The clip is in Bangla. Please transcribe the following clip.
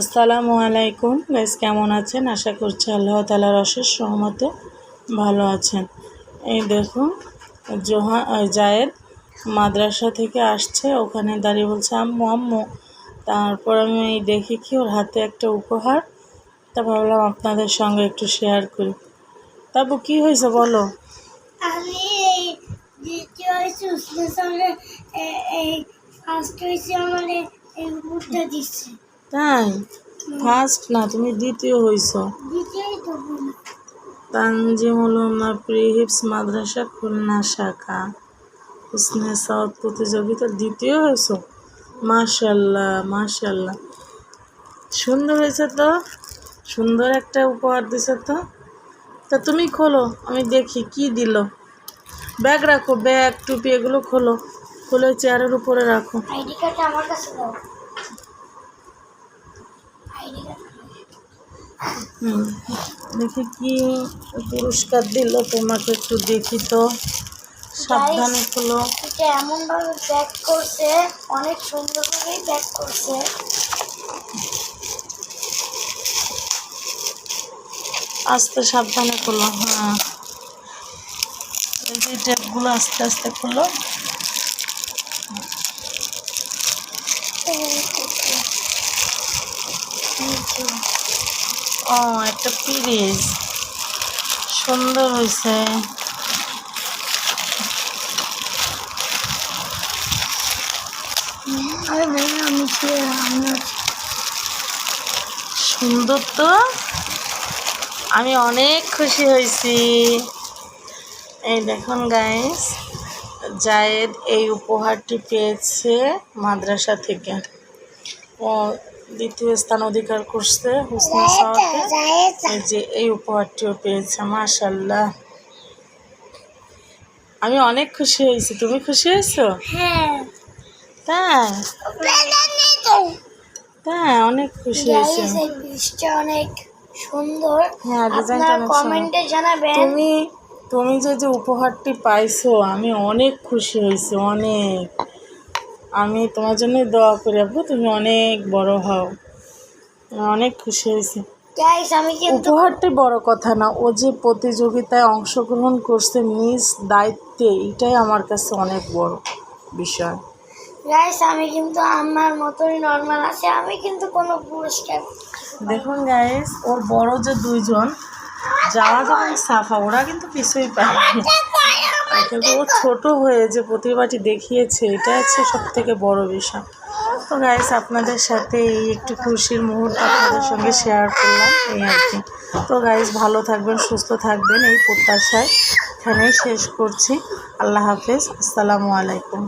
আসসালামু আলাইকুম। গাইস, কেমন আছেন? আশা করছি আল্লাহ তালার অশেষ সহমতে ভালো আছেন। এই দেখুন, জোহা জায়েদ মাদ্রাসা থেকে আসছে। ওখানে দাঁড়িয়ে বলছে, আম্মু আম্মু। তারপর আমি এই দেখি কি, ওর হাতে একটা উপহার। তা ভাবলাম আপনাদের সঙ্গে একটু শেয়ার করি। তারপর কি হয়েছে বলো? আমি ফার্স্ট হয়েছে, আমার এই দিচ্ছে। তাই? ফার্স্ট না, তুমি দ্বিতীয় হইছো। তানজিমুল উম্মা প্রিহিপস মাদ্রাসা, খুলনা শাখা। হুসনে সাউথ প্রতিযোগিতা, দ্বিতীয় হয়েছো মাশাল্লাহ মাশাল্লাহ সুন্দর হয়েছে তো? সুন্দর একটা উপহার দিছে তো? তা তুমি খোলো, আমি দেখি কি দিল। ব্যাগ রাখো, ব্যাগ, টুপি এগুলো খোলো। খুলে চেয়ারের উপরে রাখো। আইডি কার্ডটা আমার কাছে দাও। দেখি কি পুরস্কার দিল তোমাকে একটু দেখি তো। সাবধানে খোলো। এটা এমনভাবে প্যাক করছে অনেক সুন্দরভাবেই প্যাক করছে। আস্তে সাবধানে খোলো হ্যাঁ। এই যে টেপগুলো আস্তে আস্তে খোলো। ও একটা পিরিজ সুন্দর হয়েছে সুন্দর তো। আমি অনেক খুশি হয়েছি এই দেখুন গাইস জায়েদ এই উপহারটি পেয়েছে মাদ্রাসা থেকে। ও দ্বিতীয় স্থান অধিকার করছে হুসনে সাওয়াতে এই যে এই উপহারটিও পেয়েছে মাশাল্লাহ আমি অনেক খুশি হয়েছি। তুমি খুশি হয়েছো? হ্যাঁ। তাই? তাই অনেক খুশি হয়েছি। অনেক সুন্দর। হ্যাঁ ডিজাইনটা কমেন্টে জানাবেন। তুমি তুমি যে যে উপহারটি পাইছো আমি অনেক খুশি হয়েছি অনেক। আমি তোমার জন্য দোয়া করি আপু তুমি অনেক বড় হও। আমি অনেক খুশি হয়েছি। গাইস আমি কিন্তু উপহারটি বড় কথা না ও যে প্রতিযোগিতায় অংশগ্রহণ করছে নিজ দায়িত্বে এটাই আমার কাছে অনেক বড় বিষয়। গাইস আমি কিন্তু আমার মতোই নর্মাল আছে আমি কিন্তু কোনো পুরস্কার দেখুন গাইস ওর বড় যে দুইজন যাওয়া যখন সাফা ওরা কিন্তু কিছুই আর কিন্তু ও ছোটো হয়ে যে প্রতিভাটি দেখিয়েছে, এটা হচ্ছে সব থেকে বড় বিষয়। তো গাইস আপনাদের সাথে এই একটু খুশির মুহূর্ত আপনাদের সঙ্গে শেয়ার করলাম, এই আর কি। তো গাইস ভালো থাকবেন, সুস্থ থাকবেন, এই প্রত্যাশায় এখানেই শেষ করছি। আল্লাহ হাফেজ, আসসালামু আলাইকুম।